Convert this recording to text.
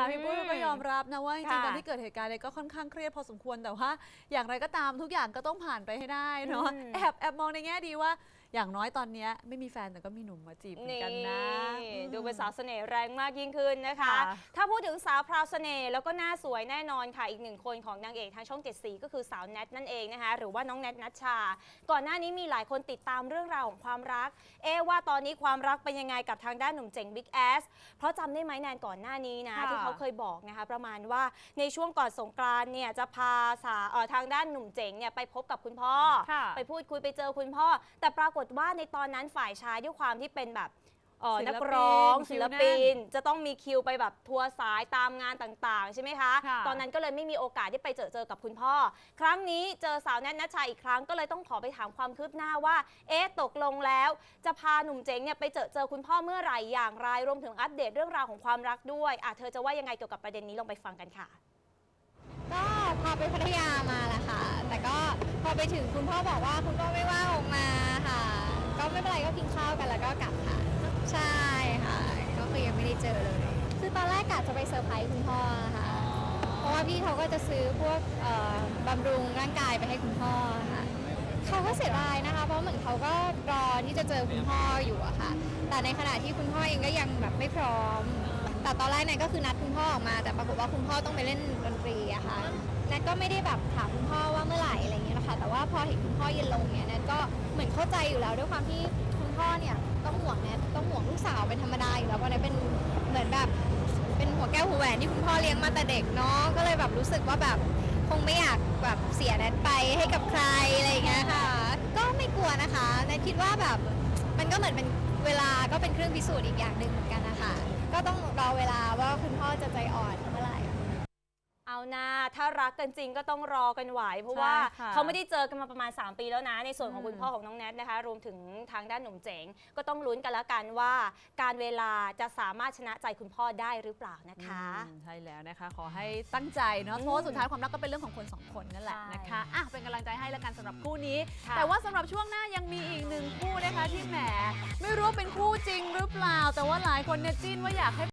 ค่ะพี่ปุ้ยก็ยอมรับนะว่าจริงๆค่ะตอนที่เกิดเหตุการณ์เนี่ยก็ค่อนข้างเครียดพอสมควรแต่ว่า อย่างไรก็ตามทุกอย่างก็ต้องผ่านไปให้ได้เนาะอืม แอบแอบมองในแง่ดีว่า อย่างน้อยตอนเนี้ยไม่มีแฟนแต่ก็มีหนุ่มมาจีบเหมือนกันนะนี่ดูเป็นสาวเสน่ห์แรงมากยิ่งขึ้นนะคะ ค่ะ ถ้าพูดถึงสาวพราวเสน่ห์แล้วก็หน้าสวยแน่นอนค่ะ อีกหนึ่งคนของนางเอกทางช่องเจ็ดสีก็คือสาวแนทนั่นเองนะคะ หรือว่าน้องแนทนัชชา ก่อนหน้านี้มีหลายคนติดตามเรื่องราวของความรัก เอ๊ะว่าตอนนี้ความรักเป็นยังไงกับทางด้านหนุ่มเจ๋งบิ๊กแอสเพราะจำได้ไหมแนนก่อนหน้านี้นะ ค่ะ ที่เขาเคยบอกนะคะ ประมาณว่าในช่วงก่อนสงกรานต์เนี่ยจะพาสาเอ่อทางด้านหนุ่มเจ๋งเนี่ยไปพบกับคุณพ่อ ค่ะ ไปพูดคุยไปเจอคุณพ่อ แต่ปรากฏว่าในตอนนั้นฝ่ายชายด้วยความที่เป็นแบบเอ่อศิลปินนักร้องคิศิวลแน่นปินจะต้องมีคิวไปแบบทัวร์สายตามงานต่างๆ ใช่ไหมคะ ค่ะ ตอนนั้นก็เลยไม่มีโอกาสที่ไปเจอเจอกับคุณพ่อ ครั้งนี้เจอสาวแนทนัชชาอีกครั้งก็เลยต้องขอไปถามความคืบหน้าว่า เอ๊ะตกลงแล้ว จะพาหนุ่มเจ๋งเนี่ยไปเจอเจอคุณพ่อเมื่อไหร่อย่างไรรวมถึงอัปเดตเรื่องราวของความรักด้วยอะเธอจะว่ายังไงเกี่ยวกับประเด็นนี้ลองไปฟังกันค่ะ ก็พาไปพัทยามาแหละค่ะ แต่ก็พอไปถึงคุณพ่อบอกว่าคุณพ่อไม่ว่างออกมาค่ะ ก็ไม่เป็นไรก็กินข้าวกันแล้วก็กลับค่ะ ใช่ค่ะ ก็คือยังไม่ได้เจอเลย คือตอนแรกกะจะไปเซอร์ไพรส์คุณพ่อค่ะ เพราะว่าพี่เขาก็จะซื้อพวกเอ่อบำรุงร่างกายไปให้คุณพ่อค่ะ เขาก็เสียดายนะคะ เพราะเหมือนเขาก็รอที่จะเจอคุณพ่ออยู่อะค่ะ แต่ในขณะที่คุณพ่อเองก็ยังแบบไม่พร้อม แต่ตอนแรกเนี่ยก็คือนัดคุณพ่อออกมา แต่ปรากฏว่าคุณพ่อต้องไปเล่นดนตรีอะค่ะ นัทก็ไม่ได้แบบถามคุณพ่อว่าเมื่อไหร่อะไรอย่างเงี้ย คะแต่ว่าพอเห็นคุณพ่อเย็นลงเนี่ยแนทก็เหมือนเข้าใจอยู่แล้วด้วยความที่คุณพ่อเนี่ยต้องห่วงแนทต้องห่วงลูกสาวเป็นธรรมดาอยู่แล้วเพราะแนทเป็นเหมือนแบบเป็นหัวแก้วหัวแหวนที่คุณพ่อเลี้ยงมาแต่เด็กเนาะก็เลยแบบรู้สึกว่าแบบคงไม่อยากแบบเสียแนทไปให้กับใครอะไรอย่างเงี้ยค่ะ ก็ไม่กลัวนะคะแนทคิดว่าแบบมันก็เหมือนเป็นเวลาก็เป็นเครื่องพิสูจน์อีกอย่างหนึ่งเหมือนกันนะคะก็ต้องรอเวลาว่าคุณพ่อจะใจอ่อนเมื่อไหร่ เอานะถ้ารักกันจริงก็ต้องรอกันไหว เพราะว่าใช่ค่ะเขาไม่ได้เจอกันมาประมาณ 3 ปีแล้วนะ ในส่วนของอืม คุณพ่อของน้องแนทนะคะ รวมถึงทางด้านหนุ่มเจ๋งก็ต้องลุ้นกันแล้วกันว่า การเวลาจะสามารถชนะใจคุณพ่อได้หรือเปล่านะคะ อืมใช่แล้วนะคะ ขอให้ตั้งใจเนาะเพราะว่าสุดท้ายความรักก็เป็นเรื่องของคนสองคนนั่นแหละใช่นะคะอะเป็นกำลังใจให้แล้วกันสำหรับคู่นี้ ค่ะแต่ว่าสำหรับช่วงหน้ายังมีอีกหนึ่งคู่นะคะที่แหมไม่รู้ว่าเป็นคู่จริงหรือเปล่า แต่ว่าหลายคนเนี่ยจิ้นว่าอยากให้